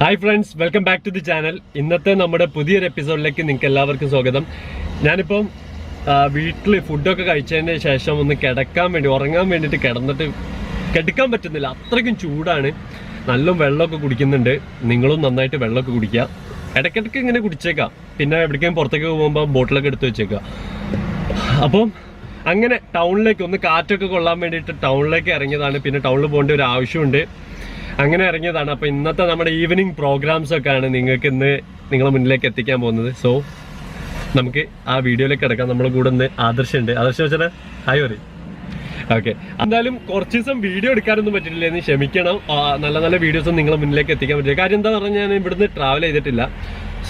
Hi friends welcome back to the channel ഇന്നത്തെ നമ്മുടെ പുതിയൊരു എപ്പിസോഡിലേക്ക് നിങ്ങൾക്ക് എല്ലാവർക്കും സ്വാഗതം. ഞാനിപ്പം വീട്ടിൽ ഫുഡൊക്കെ കഴിച്ചതിന് ശേഷം ഒന്ന് കിടക്കാൻ വേണ്ടി ഉറങ്ങാൻ വേണ്ടിയിട്ട് കിടന്നിട്ട് കിടക്കാൻ പറ്റുന്നില്ല. അത്രയ്ക്കും ചൂടാണ്. നല്ല വെള്ളമൊക്കെ കുടിക്കുന്നുണ്ട്. നിങ്ങളും നന്നായിട്ട് വെള്ളമൊക്കെ കുടിക്കുക. ഇടയ്ക്കിടയ്ക്ക് ഇങ്ങനെ കുടിച്ചേക്കാം. പിന്നെ എവിടേക്കും പുറത്തേക്ക് പോകുമ്പോൾ ബോട്ടിലൊക്കെ എടുത്ത് വെച്ചേക്കാം അപ്പം അങ്ങനെ ടൗണിലേക്ക് ഒന്ന് കാറ്റൊക്കെ കൊള്ളാൻ വേണ്ടിയിട്ട് ടൗണിലേക്ക് ഇറങ്ങിയതാണ്. പിന്നെ ടൗണിൽ പോകേണ്ട ഒരു ആവശ്യമുണ്ട്. അങ്ങനെ ഇറങ്ങിയതാണ്. അപ്പോൾ ഇന്നത്തെ നമ്മുടെ ഈവനിങ് പ്രോഗ്രാംസ് ഒക്കെ ആണ് നിങ്ങൾക്ക് ഇന്ന് നിങ്ങളെ മുന്നിലേക്ക് എത്തിക്കാൻ പോകുന്നത്. സോ നമുക്ക് ആ വീഡിയോയിലേക്ക് കിടക്കാം. നമ്മുടെ കൂടെ ഒന്ന് ആദർശുണ്ട് ആദർശ വെച്ചാൽ ഹായ് പറയും. ഓക്കെ എന്തായാലും കുറച്ച് ദിവസം വീഡിയോ എടുക്കാനൊന്നും പറ്റില്ല എന്ന് ക്ഷമിക്കണം. നല്ല നല്ല വീഡിയോസ് നിങ്ങളെ മുന്നിലേക്ക് എത്തിക്കാൻ പറ്റില്ല. കാര്യം എന്താ പറഞ്ഞാൽ ഞാൻ ഇവിടുന്ന് ട്രാവൽ ചെയ്തിട്ടില്ല.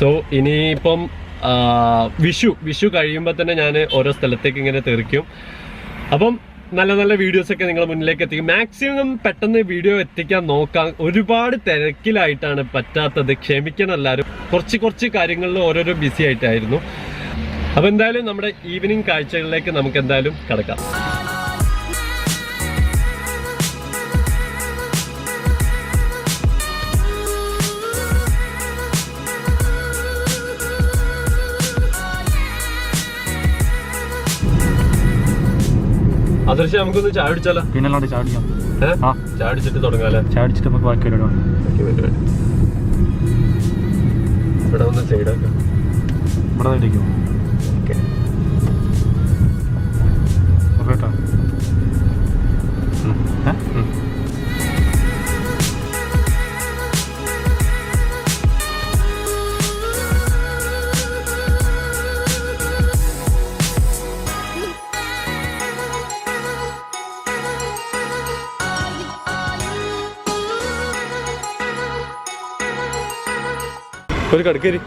സോ ഇനിയിപ്പം വിഷു വിഷു കഴിയുമ്പോൾ തന്നെ ഞാൻ ഓരോ സ്ഥലത്തേക്ക് ഇങ്ങനെ തെറിക്കും. അപ്പം നല്ല നല്ല വീഡിയോസ് ഒക്കെ നിങ്ങളുടെ മുന്നിലേക്ക് എത്തിക്കും. മാക്സിമം പെട്ടെന്ന് വീഡിയോ എത്തിക്കാൻ നോക്കാം. ഒരുപാട് തിരക്കിലായിട്ടാണ് പറ്റാത്തത്. ക്ഷമിക്കണം എല്ലാവരും. കുറച്ച് കുറച്ച് കാര്യങ്ങളിൽ ഓരോരോ ബിസി ആയിട്ടായിരുന്നു. അപ്പോൾ എന്തായാലും നമ്മുടെ ഈവനിങ് കാഴ്ചകളിലേക്ക് നമുക്ക് എന്തായാലും കിടക്കാം. അദൃശ്യം നമുക്കൊന്ന് ചായ അടിച്ചാലോ പിന്നല്ലാണ്ട് ചാടിക്കാം. ഏഹ് ആ. ചായ അടിച്ചിട്ട് തുടങ്ങാലോ? ചാടിച്ചിട്ട് നമുക്ക് ബാക്കി പരിപാടി ഓക്കെ ഇവിടെ ഒന്ന് സൈഡാക്കാം ഇവിടെ ഇടിക്കും ഓക്കെ. കേട്ടോ ഒരു കടുക്കരി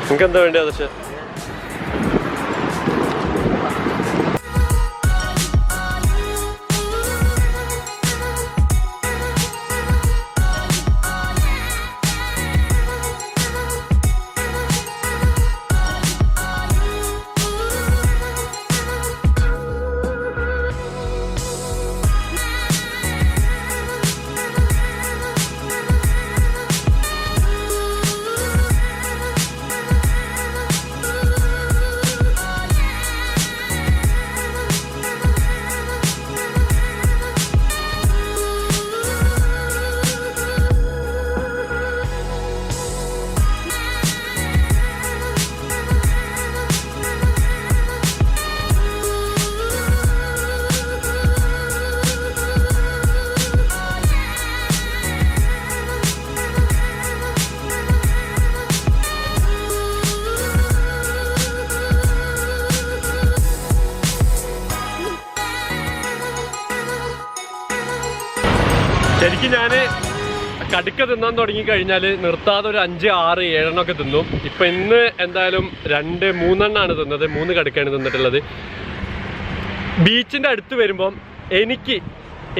നിങ്ങൾക്ക് എന്താ വേണ്ടത് ആദർശ? ശരിക്കും ഞാൻ കടുക്ക തിന്നാൻ തുടങ്ങി കഴിഞ്ഞാൽ നിർത്താതെ ഒരു അഞ്ച് ആറ് ഏഴെണ്ണമൊക്കെ തിന്നും. ഇപ്പം ഇന്ന് എന്തായാലും രണ്ട് മൂന്നെണ്ണമാണ് തിന്നത്. മൂന്ന് കടുക്കാണ് തിന്നിട്ടുള്ളത്. ബീച്ചിന്റെ അടുത്ത് വരുമ്പം എനിക്ക്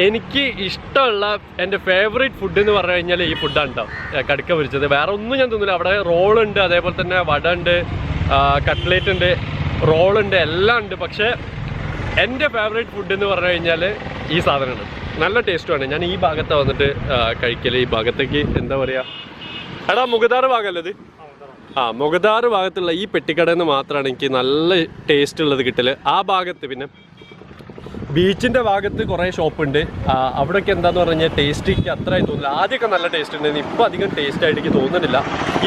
എനിക്ക് ഇഷ്ടമുള്ള എന്റെ ഫേവറേറ്റ് ഫുഡ് എന്ന് പറഞ്ഞു കഴിഞ്ഞാൽ ഈ ഫുഡാണ് കേട്ടോ കടുക്ക പൊരിച്ചത്. വേറെ ഒന്നും ഞാൻ തിന്നില്ല. അവിടെ റോളുണ്ട് അതേപോലെ തന്നെ വട ഉണ്ട് കട്ട്ലേറ്റ് ഉണ്ട് റോളുണ്ട് എല്ലാം ഉണ്ട്. പക്ഷേ എന്റെ ഫേവറേറ്റ് ഫുഡ് എന്ന് പറഞ്ഞു കഴിഞ്ഞാൽ ഈ സാധനമാണ്. നല്ല ടേസ്റ്റുമാണ്. ഞാൻ ഈ ഭാഗത്ത് വന്നിട്ട് കഴിക്കൽ. ഈ ഭാഗത്തേക്ക് എന്താ പറയുക എടാ മുഖദാറ് ഭാഗമല്ലേ ഇത്? ആ മുഖദാറ് ഭാഗത്തുള്ള ഈ പെട്ടിക്കടയിൽ നിന്ന് മാത്രമാണ് എനിക്ക് നല്ല ടേസ്റ്റ് ഉള്ളത് കിട്ടൽ. ആ ഭാഗത്ത് പിന്നെ ബീച്ചിന്റെ ഭാഗത്ത് കുറേ ഷോപ്പ് ഉണ്ട് അവിടെയൊക്കെ എന്താന്ന് പറഞ്ഞു കഴിഞ്ഞാൽ ടേസ്റ്റ് എനിക്ക് തോന്നില്ല ആദ്യമൊക്കെ നല്ല ടേസ്റ്റ് ഉണ്ടായിരുന്നു. ഇപ്പൊ അധികം ടേസ്റ്റ് ആയിട്ട് എനിക്ക് തോന്നുന്നില്ല.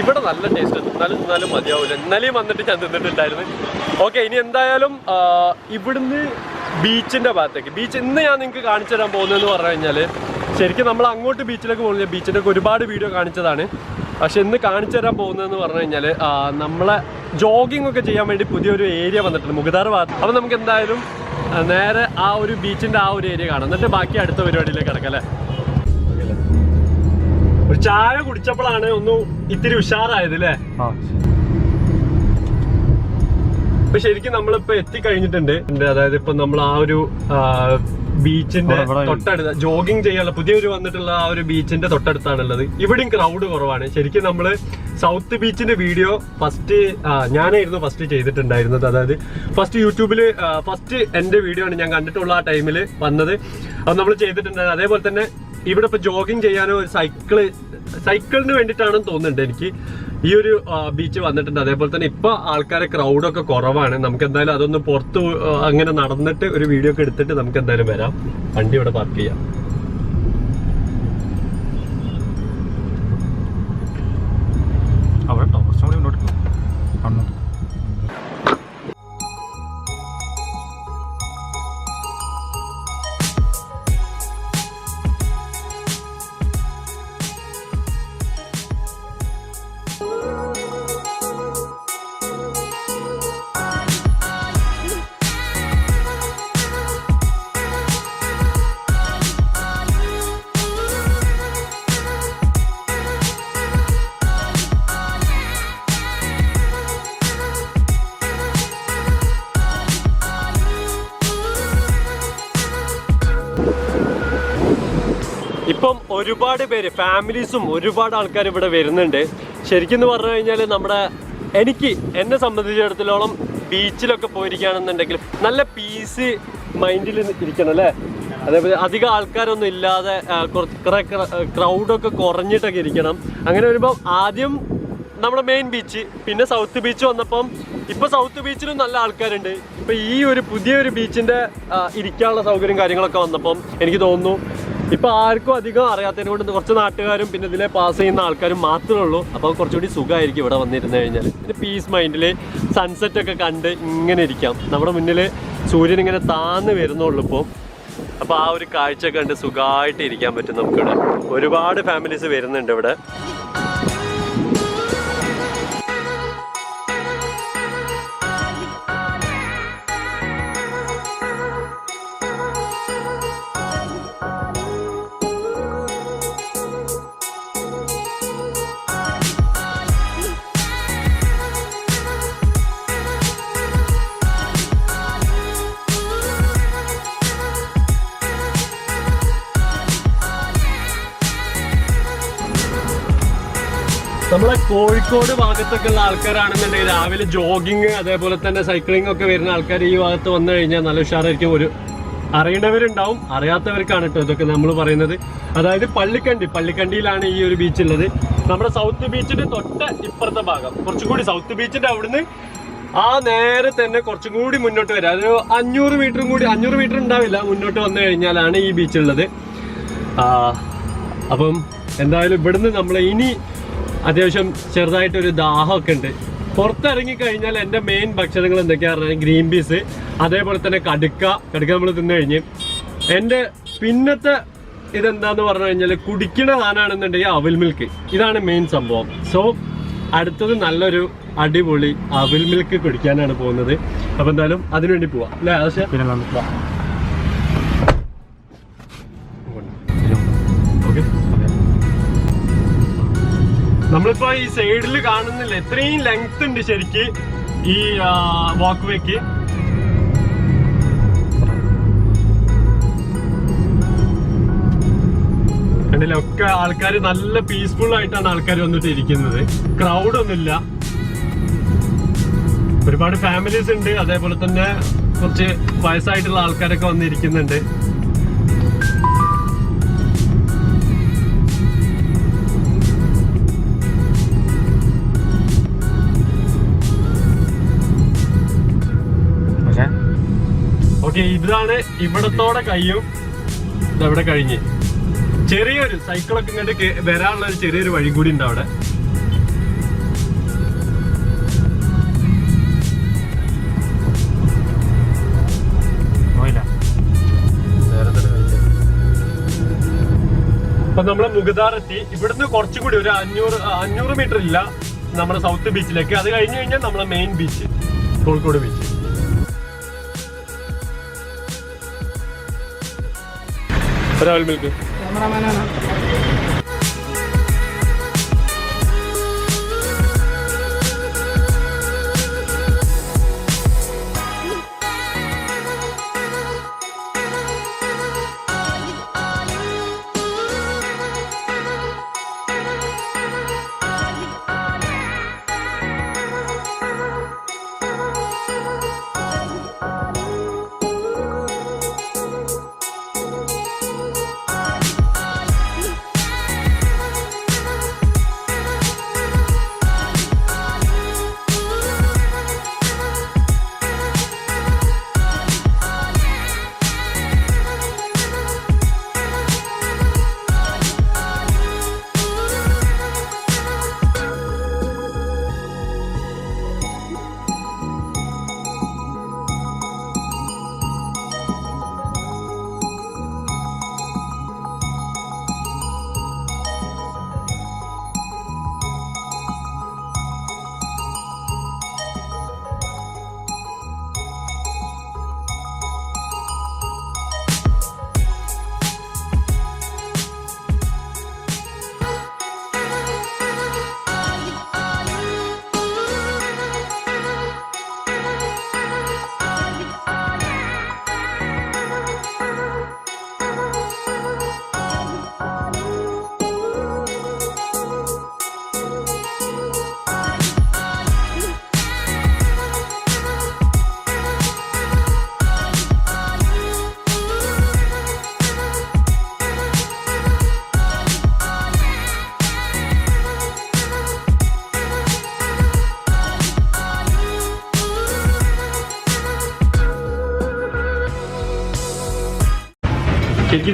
ഇവിടെ നല്ല ടേസ്റ്റ് തിന്നാലും തിന്നാലും മതിയാവില്ല ഇന്നലെയും വന്നിട്ട് ഞാൻ തിന്നിട്ടുണ്ടായിരുന്നു. ഓക്കെ ഇനി എന്തായാലും ഇവിടുന്ന് ബീച്ചിന്റെ ഭാഗത്തേക്ക്. ബീച്ച് ഇന്ന് ഞാൻ നിങ്ങൾക്ക് കാണിച്ചു തരാൻ പോകുന്നതെന്ന് പറഞ്ഞു കഴിഞ്ഞാൽ ശരിക്കും നമ്മൾ അങ്ങോട്ട് ബീച്ചിലേക്ക് പോകുന്നില്ല ബീച്ചിന്റെ ഒക്കെ ഒരുപാട് വീഡിയോ കാണിച്ചതാണ്. പക്ഷെ ഇന്ന് കാണിച്ചു തരാൻ പോകുന്നതെന്ന് പറഞ്ഞു കഴിഞ്ഞാൽ നമ്മളെ ജോഗിംഗ് ഒക്കെ ചെയ്യാൻ വേണ്ടി പുതിയൊരു ഏരിയ വന്നിട്ടുണ്ട് മുഖദാർ ഭാഗത്ത്. അപ്പം നമുക്ക് എന്തായാലും നേരെ ആ ഒരു ബീച്ചിന്റെ ആ ഒരു ഏരിയ കാണാം. എന്നിട്ട് ബാക്കി അടുത്ത പരിപാടിയിലേക്ക് കിടക്കാം അല്ലേ? ഒരു ചായ കുടിച്ചപ്പോഴാണ് ഒന്ന് ഇത്തിരി ഉഷാറായത് അല്ലേ? ആ ഇപ്പൊ ശരിക്കും നമ്മളിപ്പോ എത്തിക്കഴിഞ്ഞിട്ടുണ്ട്. അതായത് ഇപ്പൊ നമ്മൾ ആ ഒരു ബീച്ചിന്റെ തൊട്ടടുത്ത് ജോഗിങ് ചെയ്യാനുള്ള പുതിയൊരു വന്നിട്ടുള്ള ആ ഒരു ബീച്ചിന്റെ തൊട്ടടുത്താണുള്ളത്. ഇവിടെയും ക്രൗഡ് കുറവാണ്. ശരിക്കും നമ്മൾ സൗത്ത് ബീച്ചിന്റെ വീഡിയോ ഫസ്റ്റ് ഞാനായിരുന്നു ഫസ്റ്റ് ചെയ്തിട്ടുണ്ടായിരുന്നത്. അതായത് ഫസ്റ്റ് യൂട്യൂബിൽ ഫസ്റ്റ് എന്റെ വീഡിയോ ആണ് ഞാൻ കണ്ടിട്ടുള്ള ആ ടൈമിൽ വന്നത്. അത് നമ്മൾ ചെയ്തിട്ടുണ്ടായിരുന്നു അതേപോലെ തന്നെ ഇവിടെ ഇപ്പൊ ജോഗിങ് ചെയ്യാനോ ഒരു സൈക്കിൾ സൈക്കിളിന് വേണ്ടിയിട്ടാണെന്ന് തോന്നുന്നുണ്ട് എനിക്ക്. ഈ ഒരു ബീച്ച് വന്നിട്ടുണ്ട്. അതേപോലെ തന്നെ ഇപ്പൊ ആൾക്കാരെ ക്രൗഡൊക്കെ കുറവാണ്. നമുക്ക് എന്തായാലും അതൊന്ന് പുറത്ത് അങ്ങനെ നടന്നിട്ട് ഒരു വീഡിയോ ഒക്കെ എടുത്തിട്ട് നമുക്ക് എന്തായാലും വരാം. വണ്ടി ഇവിടെ പാർക്ക് ചെയ്യാം. ഇപ്പം ഒരുപാട് പേര് ഫാമിലീസും ഒരുപാട് ആൾക്കാർ ഇവിടെ വരുന്നുണ്ട്. ശരിക്കും പറഞ്ഞു കഴിഞ്ഞാൽ നമ്മുടെ എനിക്ക് എന്നെ സംബന്ധിച്ചിടത്തോളം ബീച്ചിലൊക്കെ പോയിരിക്കുകയാണെന്നുണ്ടെങ്കിൽ നല്ല പീസ് മൈൻഡിൽ ഇരിക്കണം അല്ലേ? അതേപോലെ അധികം ആൾക്കാരൊന്നും ഇല്ലാതെ കുറെ ക്രൗഡൊക്കെ കുറഞ്ഞിട്ടൊക്കെ ഇരിക്കണം. അങ്ങനെ വരുമ്പോൾ ആദ്യം നമ്മുടെ മെയിൻ ബീച്ച് പിന്നെ സൗത്ത് ബീച്ച് വന്നപ്പം ഇപ്പൊ സൗത്ത് ബീച്ചിലും നല്ല ആൾക്കാരുണ്ട്. ഇപ്പൊ ഈ ഒരു പുതിയൊരു ബീച്ചിന്റെ ഇരിക്കാനുള്ള സൗകര്യം കാര്യങ്ങളൊക്കെ വന്നപ്പം എനിക്ക് തോന്നുന്നു ഇപ്പൊ ആർക്കും അധികം അറിയാത്തതിനെ കൊണ്ട് കുറച്ച് നാട്ടുകാരും പിന്നെ ഇതിലെ പാസ് ചെയ്യുന്ന ആൾക്കാരും മാത്രമേ ഉള്ളൂ. അപ്പോൾ കുറച്ചുകൂടി സുഖമായിരിക്കും ഇവിടെ വന്നിരുന്നു കഴിഞ്ഞാൽ പിന്നെ പീസ് മൈൻഡിൽ സൺസെറ്റ് ഒക്കെ കണ്ട് ഇങ്ങനെ ഇരിക്കാം. നമ്മുടെ മുന്നിൽ സൂര്യൻ ഇങ്ങനെ താന്ന് വരുന്നുള്ളൂ ഇപ്പോൾ അപ്പോൾ ആ ഒരു കാഴ്ച കണ്ട് സുഖമായിട്ട് ഇരിക്കാൻ പറ്റും നമുക്കിവിടെ. ഒരുപാട് ഫാമിലീസ് വരുന്നുണ്ട് ഇവിടെ. നമ്മളെ കോഴിക്കോട് ഭാഗത്തൊക്കെ ഉള്ള ആൾക്കാരാണെന്നുണ്ടെങ്കിൽ രാവിലെ ജോഗിങ് അതേപോലെ തന്നെ സൈക്ലിംഗ് ഒക്കെ വരുന്ന ആൾക്കാർ ഈ ഭാഗത്ത് വന്നു കഴിഞ്ഞാൽ നല്ല ഉഷാറായിരിക്കും. ഒരു അറിയണവരുണ്ടാവും അറിയാത്തവർക്കാണ് കേട്ടോ ഇതൊക്കെ നമ്മൾ പറയുന്നത്. അതായത് പള്ളിക്കണ്ടി പള്ളിക്കണ്ടിയിലാണ് ഈ ഒരു ബീച്ച് ഉള്ളത്. നമ്മുടെ സൗത്ത് ബീച്ചിന്റെ തൊട്ട് ഇപ്പുറത്തെ ഭാഗം. കുറച്ചും കൂടി സൗത്ത് ബീച്ചിന്റെ അവിടുന്ന് ആ നേരെ തന്നെ കുറച്ചും കൂടി മുന്നോട്ട് വരാം. അതൊരു അഞ്ഞൂറ് മീറ്ററും കൂടി അഞ്ഞൂറ് മീറ്റർ ഉണ്ടാവില്ല. മുന്നോട്ട് വന്നു കഴിഞ്ഞാലാണ് ഈ ബീച്ചുള്ളത് അപ്പം എന്തായാലും ഇവിടുന്ന് നമ്മൾ ഇനി അത്യാവശ്യം ചെറുതായിട്ടൊരു ദാഹമൊക്കെ ഉണ്ട് പുറത്തിറങ്ങി കഴിഞ്ഞാൽ എന്റെ മെയിൻ ഭക്ഷണങ്ങൾ എന്തൊക്കെയാണെന്ന് പറഞ്ഞാൽ ഗ്രീൻ പീസ് അതേപോലെ തന്നെ കടുക്ക. കടുക്ക നമ്മൾ തിന്നു കഴിഞ്ഞ് എന്റെ പിന്നത്തെ ഇതെന്താന്ന് പറഞ്ഞു കഴിഞ്ഞാൽ കുടിക്കണ സാധനമാണെന്നുണ്ടെങ്കിൽ അവിൽ മിൽക്ക് ഇതാണ് മെയിൻ സംഭവം. സോ അടുത്തത് നല്ലൊരു അടിപൊളി അവിൽ മിൽക്ക് കുടിക്കാനാണ് പോകുന്നത്. അപ്പം എന്തായാലും അതിനുവേണ്ടി പോവാം. അല്ലേ ആശ പിന്നെ നമുക്ക് നമ്മളിപ്പോ ഈ സൈഡിൽ കാണുന്നില്ല. എത്രയും ലെങ്ത് ഉണ്ട് ശരിക്ക് ഈ വാക്ക് വേക്ക് ഒക്കെ ആൾക്കാർ നല്ല പീസ്ഫുൾ ആയിട്ടാണ് ആൾക്കാർ വന്നിട്ട് ഇരിക്കുന്നത് ക്രൗഡ് ഒന്നുമില്ല. ഒരുപാട് ഫാമിലീസ് ഉണ്ട്. അതേപോലെ തന്നെ കുറച്ച് വയസ്സായിട്ടുള്ള ആൾക്കാരൊക്കെ വന്നിരിക്കുന്നുണ്ട്. ഇതാണ് ഇവിടത്തോടെ കയ്യും. ഇതവിടെ കഴിഞ്ഞ്. ചെറിയൊരു സൈക്കിളൊക്കെ ഇങ്ങോട്ട് വരാനുള്ള ഒരു ചെറിയൊരു വഴി കൂടി ഉണ്ട് അവിടെ. അപ്പൊ നമ്മൾ എത്തി. ഇവിടുന്ന് കുറച്ചും കൂടി ഒരു അഞ്ഞൂറ് അഞ്ഞൂറ് മീറ്റർ ഇല്ല നമ്മുടെ സൗത്ത് ബീച്ചിലേക്ക് അത് കഴിഞ്ഞു കഴിഞ്ഞാൽ നമ്മളെ മെയിൻ ബീച്ച് കോഴിക്കോട് ബീച്ച് ഒരാൾ മിൽക്ക് ശരിക്കും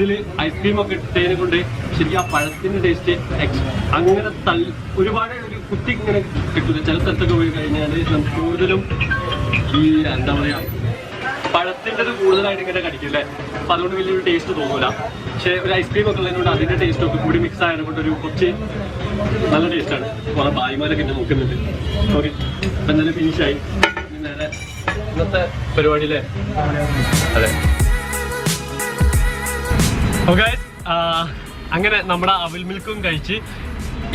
ഇതിൽ ഐസ്ക്രീം ഒക്കെ ഇട്ടതിനെ കൊണ്ട് ശരിക്കും ആ പഴത്തിന്റെ ടേസ്റ്റ് അങ്ങനെ തള്ളി ഒരുപാട് ഒരു കുത്തി ഇങ്ങനെ കിട്ടില്ല ചില സ്ഥലത്തൊക്കെ പോയി കഴിഞ്ഞാൽ നമുക്ക് കൂടുതലും ഈ എന്താ പറയാ പഴത്തിന്റെത് കൂടുതലായിട്ട് ഇങ്ങനെ കടിക്കില്ലേ അപ്പൊ അതുകൊണ്ട് വലിയൊരു ടേസ്റ്റ് തോന്നൂല. പക്ഷെ ഒരു ഐസ്ക്രീം ഒക്കെ ഉള്ളതിനോട് അതിന്റെ ടേസ്റ്റ് ഒക്കെ കൂടി മിക്സ് ആയതുകൊണ്ട് ഒരു കുറച്ച് നല്ല ടേസ്റ്റാണ് കുറെ ഭായിമാരൊക്കെ എന്നെ നോക്കുന്നുണ്ട്. ഓക്കെ അപ്പൊ എന്തായാലും ഫിനിഷായി നേരെ ഇന്നത്തെ പരിപാടിയിലെ അതെ. അങ്ങനെ നമ്മുടെ അവിൽ മിൽക്കും കഴിച്ച്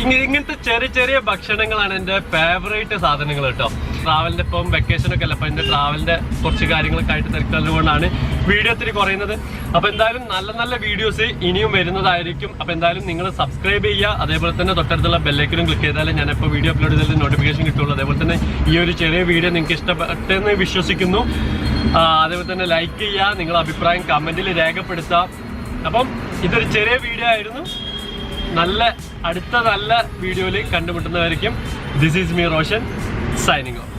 ഇങ്ങ ഇങ്ങനത്തെ ചെറിയ ചെറിയ ഭക്ഷണങ്ങളാണ് എന്റെ ഫേവറേറ്റ് സാധനങ്ങൾ കേട്ടോ. ട്രാവലിന്റെ ഇപ്പം വെക്കേഷനൊക്കെ അല്ല അപ്പം എന്റെ ട്രാവലിന്റെ കുറച്ച് കാര്യങ്ങളൊക്കെ ആയിട്ട് തിരക്കുള്ളതുകൊണ്ടാണ് വീഡിയോ ഒത്തിരി കുറയുന്നത്. അപ്പോൾ എന്തായാലും നല്ല നല്ല വീഡിയോസ് ഇനിയും വരുന്നതായിരിക്കും. അപ്പോൾ എന്തായാലും നിങ്ങൾ സബ്സ്ക്രൈബ് ചെയ്യുക. അതേപോലെ തന്നെ തൊട്ടടുത്തുള്ള ബെല്ലൈക്കനും ക്ലിക്ക് ചെയ്താലേ ഞാൻ ഇപ്പൊ വീഡിയോ അപ്ലോഡ് ചെയ്താലും നോട്ടിഫിക്കേഷൻ കിട്ടുള്ളൂ. അതേപോലെ തന്നെ ഈ ഒരു ചെറിയ വീഡിയോ നിങ്ങൾക്ക് ഇഷ്ടപ്പെട്ടെന്ന് വിശ്വസിക്കുന്നു. അതേപോലെ തന്നെ ലൈക്ക് ചെയ്യുക. നിങ്ങളുടെ അഭിപ്രായം കമന്റിൽ രേഖപ്പെടുത്താം അപ്പം ഇതൊരു ചെറിയ വീഡിയോ ആയിരുന്നു. നല്ല അടുത്ത നല്ല വീഡിയോയിൽ കണ്ടുമുട്ടുന്നതായിരിക്കും this is me Roshan signing off